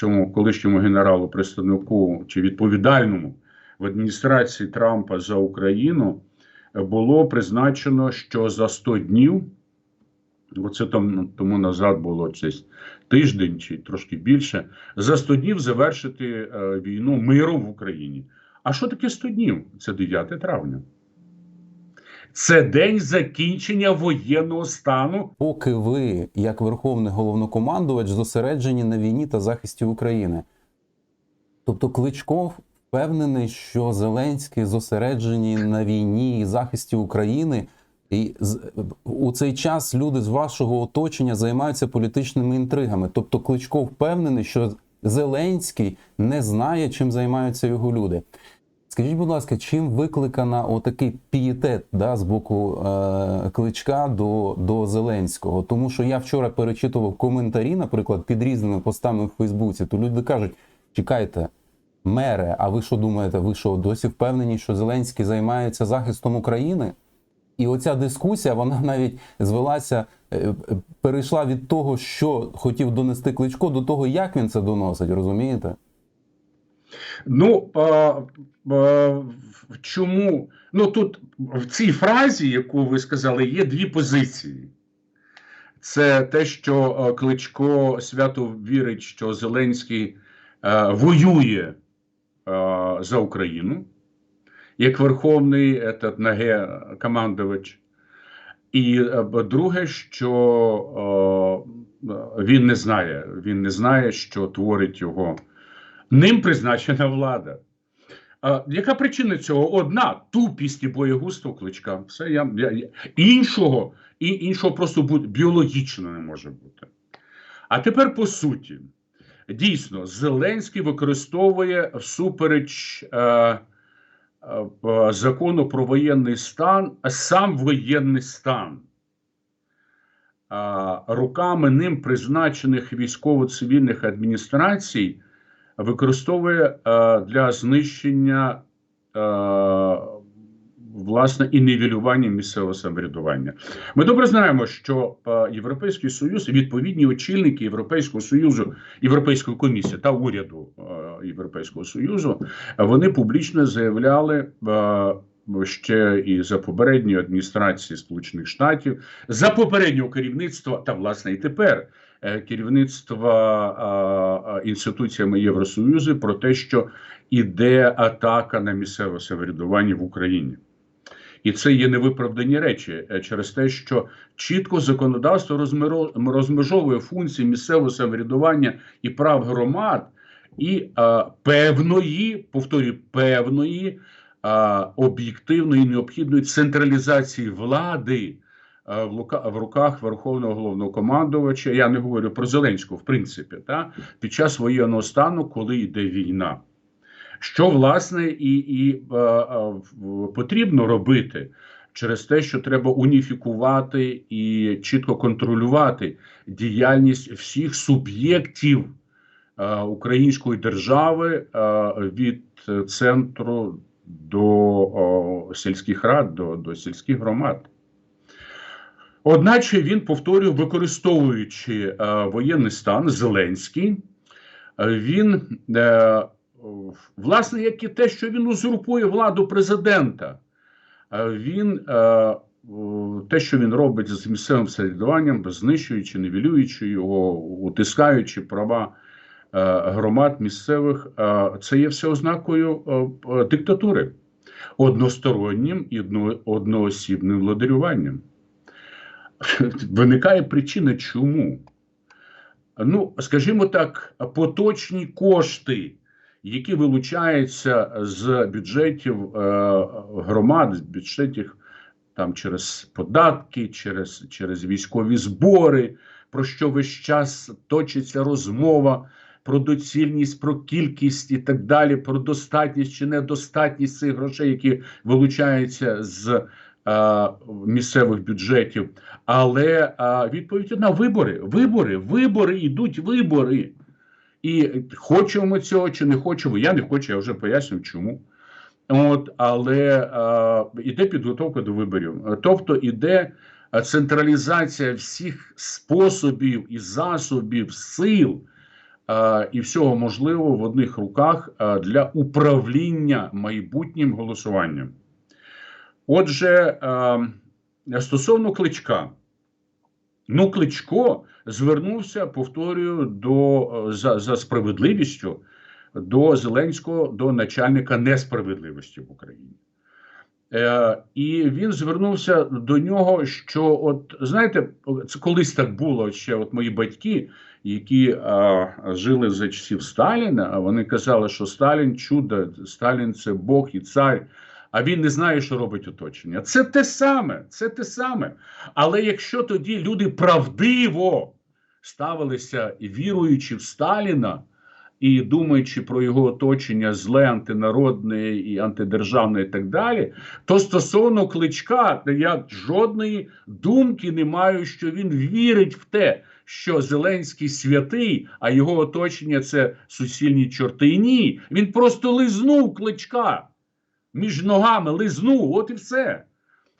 цьому колишньому генералу, представнику чи відповідальному в адміністрації Трампа за Україну е, було призначено, що за 100 днів, оце там тому назад було щось тиждень чи трошки більше, за 100 днів завершити е, війну миром в Україні. А що таке 100 днів? Це 9 травня. Це день закінчення воєнного стану поки ви, як верховний головнокомандувач, зосереджені на війні та захисті України. Тобто Кличко впевнений, що Зеленський зосереджені на війні і захисті України, і у цей час люди з вашого оточення займаються політичними інтригами. Тобто Кличко впевнений, що Зеленський не знає, чим займаються його люди. Скажіть, будь ласка, чим викликана отакий пієтет да, з боку е, кличка до, до Зеленського? Тому що я вчора перечитував коментарі, наприклад, під різними постами в Фейсбуці, то люди кажуть: чекайте, мере, а ви що думаєте, ви що досі впевнені, що Зеленський займається захистом України? І оця дискусія, вона навіть звелася, е, е, перейшла від того, що хотів донести кличко, до того, як він це доносить, розумієте? Ну а, чому? Ну тут в цій фразі, яку ви сказали, є дві позиції. Це те, що е, Кличко свято вірить, що Зеленський е, воює е, за Україну, як верховний этот, наге командувач. І е, друге, що е, він не знає, він не знає, що творить його ним призначена влада. Яка причина цього? Одна тупість і боєгузтво кличка. Все я, я, іншого і іншого просто бути біологічно не може бути. А тепер по суті, дійсно, Зеленський використовує всупереч е, е, е, закону про воєнний стан сам воєнний стан. Руками ним призначених військово-цивільних адміністрацій використовує е, для знищення е, власне і нівелювання місцевого самоврядування. Ми добре знаємо, що е, Європейський Союз, відповідні очільники Європейського Союзу, Європейської комісії та уряду Європейського Союзу, вони публічно заявляли. Ще і за попередньої адміністрації Сполучених Штатів, за попереднього керівництва, та власне і тепер е, керівництва інституціями Євросоюзу про те, що іде атака на місцеве самоврядування в Україні. І це є невиправдані речі е, через те, що чітко законодавство розмежовує функції місцевого самоврядування і прав громад і а, певної, повторюю, певної об'єктивної необхідної централізації влади в, руках Верховного головнокомандувача. Я не говорю про Зеленського, в принципі, та, під час воєнного стану, коли йде війна. Що власне і, і а, а, потрібно робити через те, що треба уніфікувати і чітко контролювати діяльність всіх суб'єктів а, української держави а, від е, центру до о, сільських рад, до, до сільських громад. Одначе він повторює, використовуючи е, воєнний стан, Зеленський, е, він, е, власне, як і те, що він узурпує владу президента, е, він е, те, що він робить з місцевим самоврядуванням, знищуючи, нівелюючи його, утискаючи права громад місцевих, е, це є все ознакою е, е, диктатури, одностороннім і одноосібним владарюванням. Виникає причина, чому? Ну, скажімо так, поточні кошти, які вилучаються з бюджетів е, громад, з бюджетів там через податки, через, через військові збори, про що весь час точиться розмова про доцільність, про кількість і так далі, про достатність чи недостатність цих грошей, які вилучаються з е, місцевих бюджетів. Але е, відповідь одна: вибори, вибори, вибори, йдуть вибори. І хочемо ми цього чи не хочемо, я не хочу, я вже поясню, чому. От, але е, іде підготовка до виборів. Тобто іде е, централізація всіх способів і засобів сил і всього можливого в одних руках е, для управління майбутнім голосуванням. Отже, е, стосовно кличка, ну, кличко звернувся, повторюю, до, е, за, за справедливістю до Зеленського, до начальника несправедливості в Україні. Е, і він звернувся до нього, що, от знаєте, це колись так було ще. От мої батьки, які е, жили за часів Сталіна, вони казали, що Сталін чудо, Сталін це Бог і цар. А він не знає, що робить оточення. Це те саме, це те саме. Але якщо тоді люди правдиво ставилися віруючи в Сталіна, і думаючи про його оточення зле, антинародне і антидержавне, і так далі, то стосовно кличка, я жодної думки не маю, що він вірить в те, що Зеленський святий, а його оточення це сусільні чорти. Ні, він просто лизнув кличка між ногами, лизнув, от і все.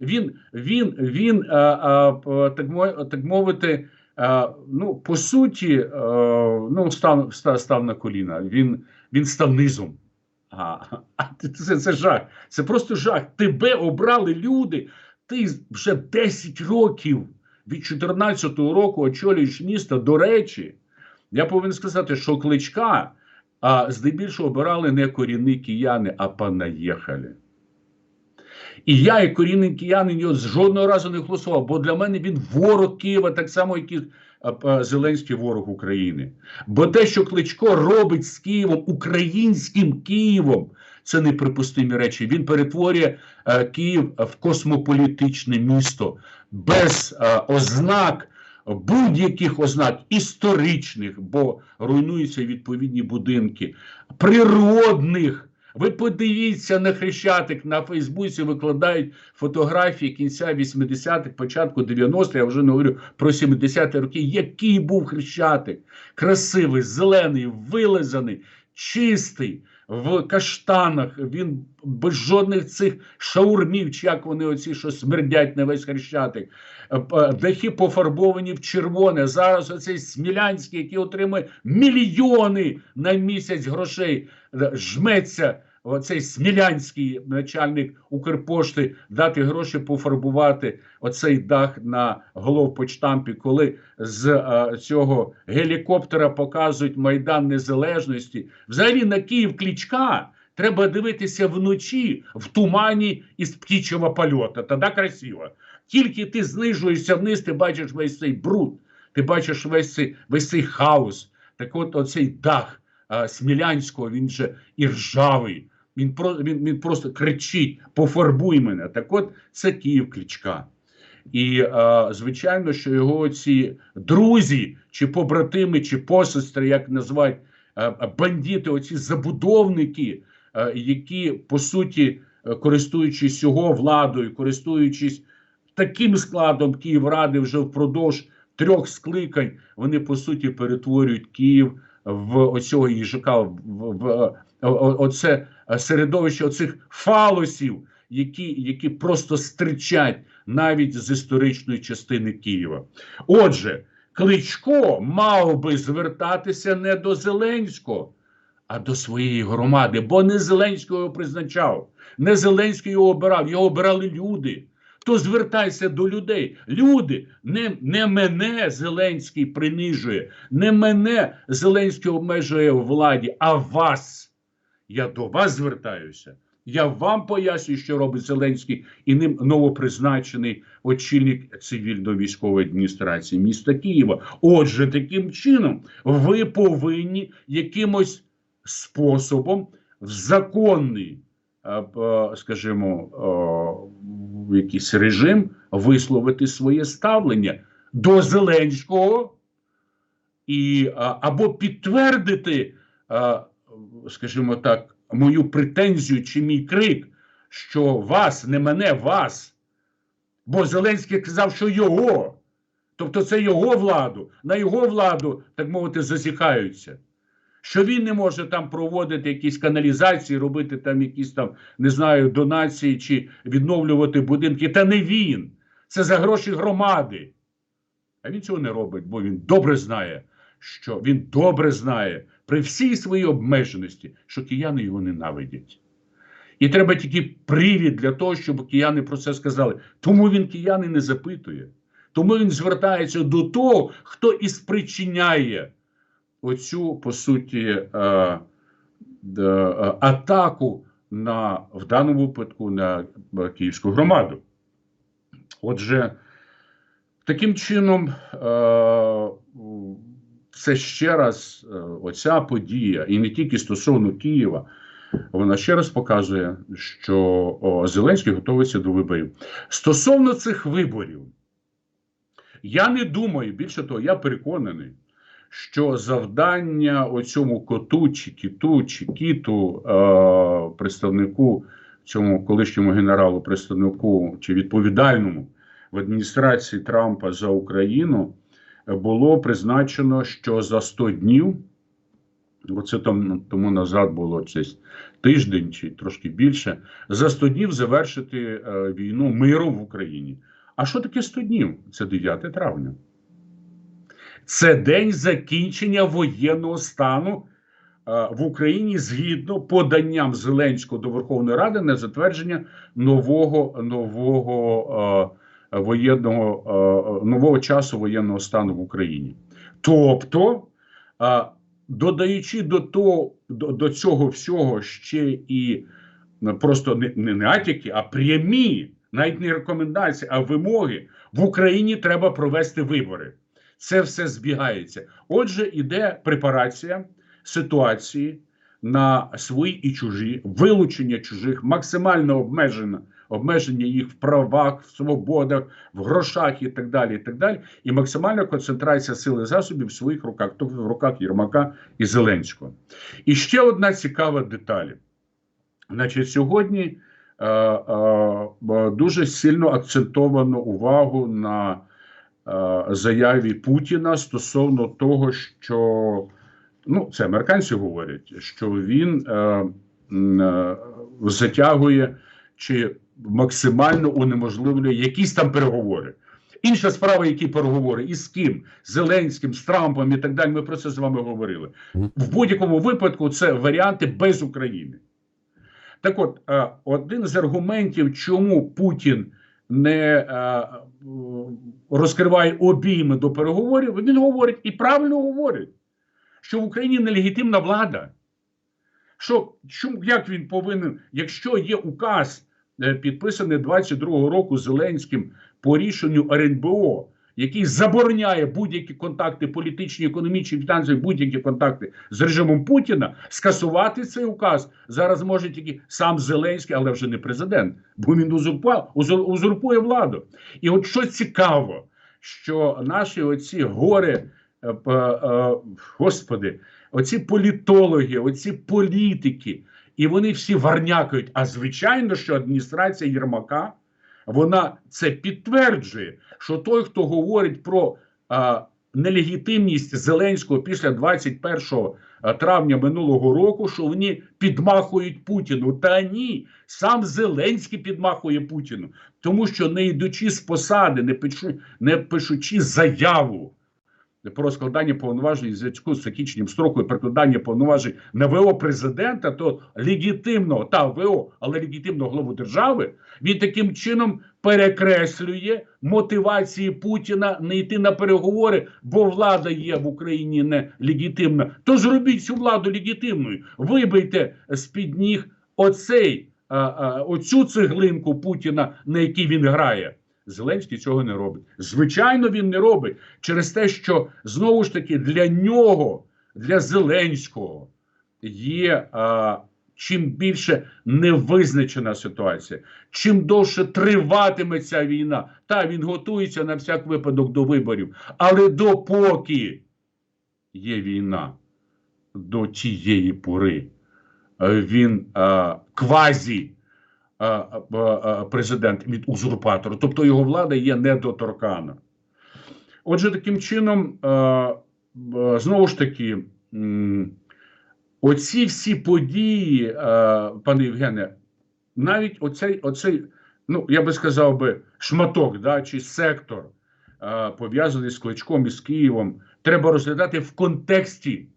Він, він, він а, а, так, мо- так мовити. Е, ну, по суті, е, ну, став, став, став на коліна. Він, він став низом. А, це, це жах. Це просто жах. Тебе обрали люди. Ти вже 10 років від 14-го року очолюєш місто. До речі, я повинен сказати, що кличка а, здебільшого обирали не корінні кияни, а понаїхали. І я, як корінний киянин, його жодного разу не голосував, бо для мене він ворог Києва, так само, як і а, а, Зеленський ворог України. Бо те, що Кличко робить з Києвом, українським Києвом, це неприпустимі речі. Він перетворює е, Київ в космополітичне місто без е, ознак. Будь-яких ознак історичних, бо руйнуються відповідні будинки, природних. Ви подивіться на Хрещатик на Фейсбуці, викладають фотографії кінця 80-х, початку 90-х, я вже не говорю про 70-ті роки. Який був Хрещатик? Красивий, зелений, вилизаний, чистий, в каштанах. Він без жодних цих шаурмів, чи як вони оці, що смердять на весь Хрещатик. Е, Дахи пофарбовані в червоне. Зараз оцей Смілянський, який отримує мільйони на місяць грошей, е, жметься оцей Смілянський начальник Укрпошти дати гроші пофарбувати оцей дах на головпочтампі, коли з е, цього гелікоптера показують Майдан Незалежності. Взагалі на Київ Клічка треба дивитися вночі в тумані із птічого польоту. Тоді красиво. Тільки ти знижуєшся вниз, ти бачиш весь цей бруд, ти бачиш весь цей, весь цей хаос. Так от оцей дах а, Смілянського, він же і ржавий. Він, про, він, він просто кричить: пофарбуй мене. Так от це Київ Кличка. І е, звичайно, що його ці друзі, чи побратими, чи посестри, як називають е, бандити, оці забудовники, е, які по суті, е, користуючись його владою, користуючись таким складом Київради вже впродовж трьох скликань, вони по суті перетворюють Київ в оцього їжака, в, в, в оце середовище оцих фалосів, які, які просто стричать навіть з історичної частини Києва. Отже, Кличко мав би звертатися не до Зеленського, а до своєї громади, бо не Зеленського його призначав, не Зеленський його обирав, його обирали люди. То звертайся до людей. Люди, не, не мене Зеленський принижує, не мене Зеленський обмежує у владі, а вас. Я до вас звертаюся. Я вам пояснюю, що робить Зеленський і ним новопризначений очільник цивільно-військової адміністрації міста Києва. Отже, таким чином, ви повинні якимось способом в законний, скажімо, якийсь режим висловити своє ставлення до Зеленського і або підтвердити, скажімо так, мою претензію чи мій крик, що вас, не мене, вас. Бо Зеленський казав, що його. Тобто це його владу, на його владу, так мовити, зазіхаються. Що він не може там проводити якісь каналізації, робити там якісь там, не знаю, донації чи відновлювати будинки. Та не він. Це за гроші громади. А він цього не робить, бо він добре знає, що він добре знає при всій своїй обмеженості, що кияни його ненавидять. І треба тільки привід для того, щоб кияни про це сказали. Тому він кияни не запитує. Тому він звертається до того, хто і спричиняє оцю, по суті, е, е, атаку на, в даному випадку на е, київську громаду. Отже, таким чином, це ще раз е, оця подія, і не тільки стосовно Києва, вона ще раз показує, що Зеленський готується до виборів. Стосовно цих виборів, я не думаю, більше того, я переконаний, що завдання оцьому коту, чи кіту, чи кіту, е, представнику, цьому колишньому генералу, представнику чи відповідальному в адміністрації Трампа за Україну було призначено, що за 100 днів, оце там тому назад було щось тиждень чи трошки більше, за 100 днів завершити е, війну миром в Україні. А що таке 100 днів? Це 9 травня. Це день закінчення воєнного стану е, в Україні згідно поданням Зеленського до Верховної Ради на затвердження нового нового е, воєнного е, нового часу воєнного стану в Україні. Тобто, е, додаючи до того до, до цього всього ще і е, просто не, не натяки, а прямі, навіть не рекомендації, а вимоги в Україні треба провести вибори. Це все збігається. Отже, іде препарація ситуації на свої і чужі, вилучення чужих, максимально обмеження, обмеження їх в правах, в свободах, в грошах і так далі. І так далі. І максимальна концентрація сили засобів в своїх руках, тобто в руках Єрмака і Зеленського. І ще одна цікава деталь. Значить, сьогодні е, е, дуже сильно акцентовано увагу на е, заяві Путіна стосовно того, що ну, це американці говорять, що він е, е, затягує чи максимально унеможливлює якісь там переговори. Інша справа, які переговори, і з ким? З Зеленським, з Трампом і так далі. Ми про це з вами говорили. В будь-якому випадку це варіанти без України. Так от, е, один з аргументів, чому Путін не е, розкриває обійми до переговорів, він говорить і правильно говорить, що в Україні нелегітимна влада. Що, чому, як він повинен, якщо є указ, е, підписаний 22-го року Зеленським по рішенню РНБО, який забороняє будь-які контакти, політичні, економічні, фінансові, будь-які контакти з режимом Путіна, скасувати цей указ зараз може тільки сам Зеленський, але вже не президент, бо він узурпує, узурпує владу. І от що цікаво, що наші оці гори, е, е, господи, оці політологи, оці політики, і вони всі варнякають. А звичайно, що адміністрація Єрмака вона це підтверджує, що той, хто говорить про а, нелегітимність Зеленського після 21 травня минулого року, що вони підмахують Путіну. Та ні, сам Зеленський підмахує Путіну, тому що не йдучи з посади, не пишу, не пишучи заяву про складання повноважень в зв'язку з закінченням строку і перекладання повноважень на ВО президента, то легітимного та ВО, але легітимного главу держави, він таким чином перекреслює мотивації Путіна не йти на переговори, бо влада є в Україні не легітимна. То зробіть цю владу легітимною. Вибийте з під ніг оцей, оцю цеглинку Путіна, на якій він грає. Зеленський цього не робить. Звичайно, він не робить через те, що знову ж таки для нього, для Зеленського, є а, чим більше невизначена ситуація, чим довше триватиме ця війна. Та він готується на всяк випадок до виборів. Але допоки є війна до тієї пори, е, він а, квазі а, а, президент від узурпатора, тобто його влада є недоторкана. Отже, таким чином, знову ж таки, оці всі події, пане Євгене, навіть оцей, оцей, ну я би сказав би, шматок, да, чи сектор, пов'язаний з Кличком і з Києвом, треба розглядати в контексті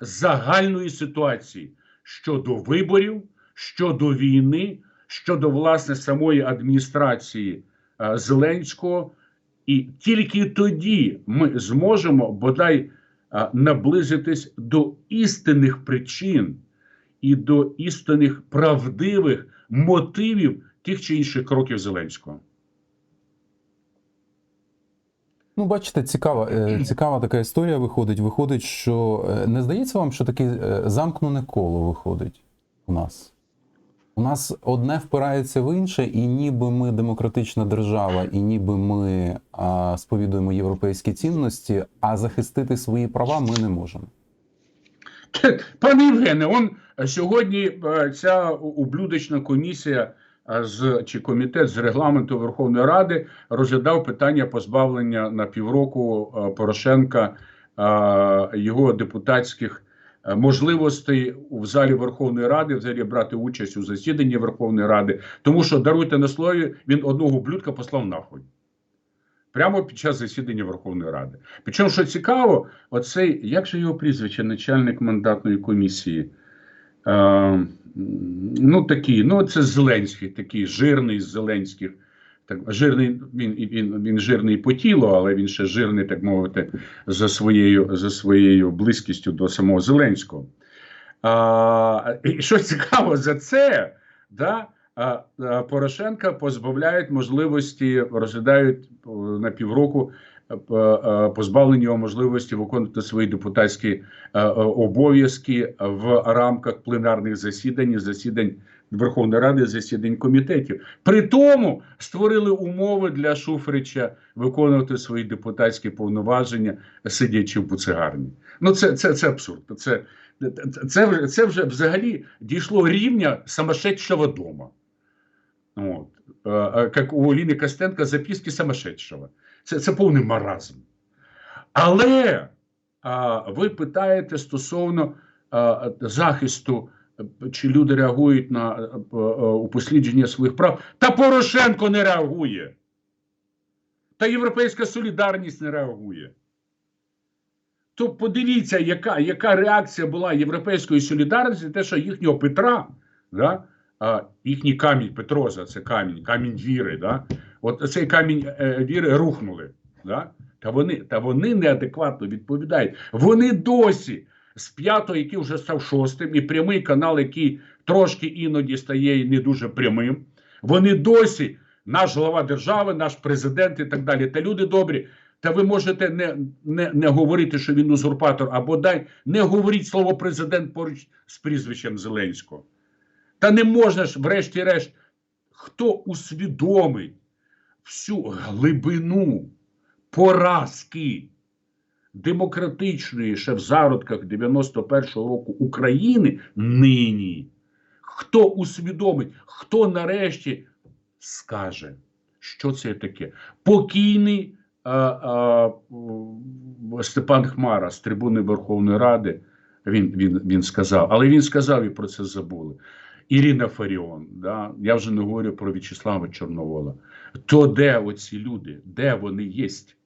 загальної ситуації щодо виборів, щодо війни, щодо власне самої адміністрації Зеленського. І тільки тоді ми зможемо бодай наблизитись до істинних причин і до істинних правдивих мотивів тих чи інших кроків Зеленського. Ну, бачите, цікава, е, цікава така історія виходить. Виходить, що е, не здається вам, що таке е, замкнене коло виходить у нас. У нас одне впирається в інше, і ніби ми демократична держава, і ніби ми а, сповідуємо європейські цінності, а захистити свої права ми не можемо. Пане Євгене, он сьогодні е, ця ублюдочна комісія е, з чи комітет з регламенту Верховної Ради розглядав питання позбавлення на півроку е, Порошенка його депутатських можливостей в залі Верховної Ради, взагалі брати участь у засіданні Верховної Ради, тому що даруйте на слові, він одного ублюдка послав нахуй. Прямо під час засідання Верховної Ради. Причому, що цікаво, оцей, як же його прізвище, начальник мандатної комісії? Е, ну, такий, ну, це Зеленський, такий жирний з Зеленських. Так, жирний, він, він, він жирний по тілу, але він ще жирний, так мовити, за своєю, за своєю близькістю до самого Зеленського. А, і що цікаво за це, да, а, а, Порошенка позбавляють можливості, розглядають на півроку е, п- позбавлення його можливості виконувати свої депутатські е, е, обов'язки в рамках пленарних засідань, засідань Верховної Ради, засідань комітетів. При тому створили умови для Шуфрича виконувати свої депутатські повноваження, сидячи в буцегарні. Ну це, це, це абсурд. Це, це, це вже взагалі дійшло рівня самошедшого дома. От. Е, Як у Оліни Костенка записки самошедшого. Це, це повний маразм. Але а, ви питаєте стосовно а, захисту, чи люди реагують на е, е, упослідження своїх прав. Та Порошенко не реагує. Та Європейська солідарність не реагує. То подивіться, яка, яка реакція була Європейської солідарності, те, що їхнього Петра, да, а, їхній камінь Петроза, це камінь, камінь віри. Да, от цей камінь е, віри рухнули. Да, та, вони, та вони неадекватно відповідають. Вони досі з п'ятого, який вже став шостим, і прямий канал, який трошки іноді стає не дуже прямим. Вони досі, наш глава держави, наш президент і так далі. Та люди добрі. Та ви можете не, не, не говорити, що він узурпатор, або дай не говоріть слово президент поруч з прізвищем Зеленського. Та не можна ж, врешті-решт, хто усвідомить всю глибину поразки демократичної ще в зародках 91-го року України нині. Хто усвідомить, хто нарешті скаже, що це таке? Покійний а, а, Степан Хмара з трибуни Верховної Ради. Він, він, він сказав, але він сказав і про це забули. Ірина Фаріон, да? я вже не говорю про В'ячеслава Чорновола. То де оці люди? Де вони єсть?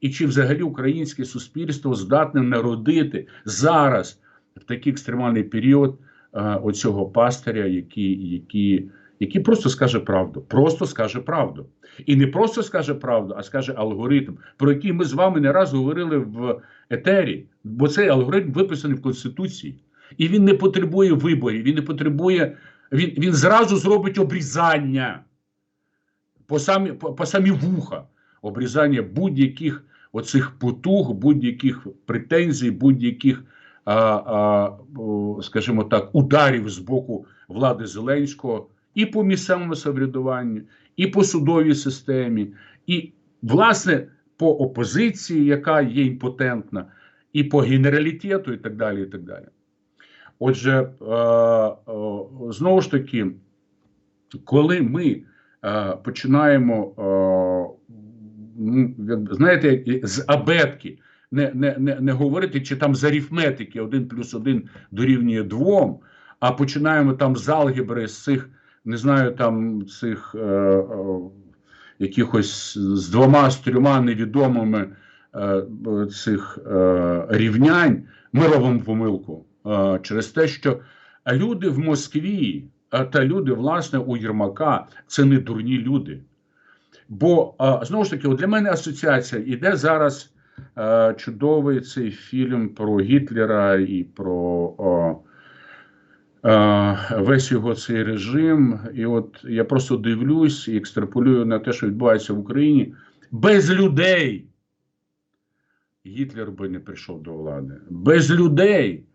І чи взагалі українське суспільство здатне народити зараз, в такий екстремальний період, е, оцього пастиря, який, який, який просто скаже правду, просто скаже правду. І не просто скаже правду, а скаже алгоритм, про який ми з вами не раз говорили в етері, бо цей алгоритм виписаний в Конституції. І він не потребує виборів, він не потребує, він, він зразу зробить обрізання по самі, по, по самі вуха, обрізання будь-яких оцих потуг, будь-яких претензій, будь-яких, скажімо так, ударів з боку влади Зеленського і по місцевому самоврядуванню, і по судовій системі, і, власне, по опозиції, яка є імпотентна, і по генералітету, і так далі. і так далі. Отже, е, е, знову ж таки, коли ми е, починаємо, ну, знаєте, з абетки, не, не, не, не говорити, чи там з арифметики 1 плюс 1 дорівнює 2, а починаємо там з алгебри, з цих, не знаю, там цих е, е, якихось з двома, з трьома невідомими е, цих е, рівнянь, ми робимо помилку через те, що люди в Москві е, та люди, власне, у Єрмака це не дурні люди. Бо е, знову ж таки, для мене асоціація іде зараз е, чудовий цей фільм про Гітлера і про е, весь його цей режим. І от я просто дивлюсь і екстраполюю на те, що відбувається в Україні. Без людей Гітлер би не прийшов до влади. Без людей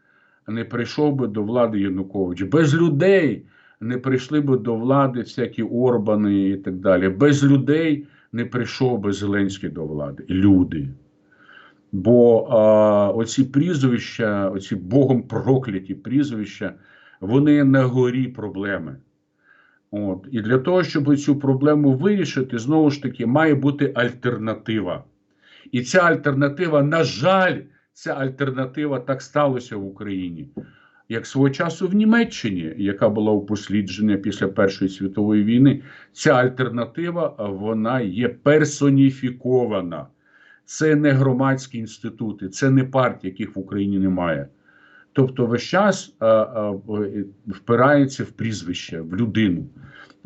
не прийшов би до влади Янукович. Без людей не прийшли би до влади всякі Орбани і так далі. Без людей не прийшов би Зеленський до влади. Люди. Бо а, оці прізвища, оці Богом прокляті прізвища, вони на горі проблеми. От. І для того, щоб цю проблему вирішити, знову ж таки, має бути альтернатива. І ця альтернатива, на жаль, ця альтернатива так сталося в Україні. Як свого часу в Німеччині, яка була упосліджена після Першої світової війни, ця альтернатива вона є персоніфікована. Це не громадські інститути, це не партії, яких в Україні немає. Тобто весь час а, а, впирається в прізвище, в людину.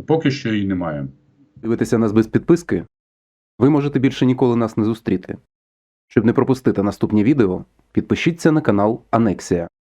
Поки що її немає. Дивитеся нас без підписки? Ви можете більше ніколи нас не зустріти. Щоб не пропустити наступні відео, підпишіться на канал Анексія.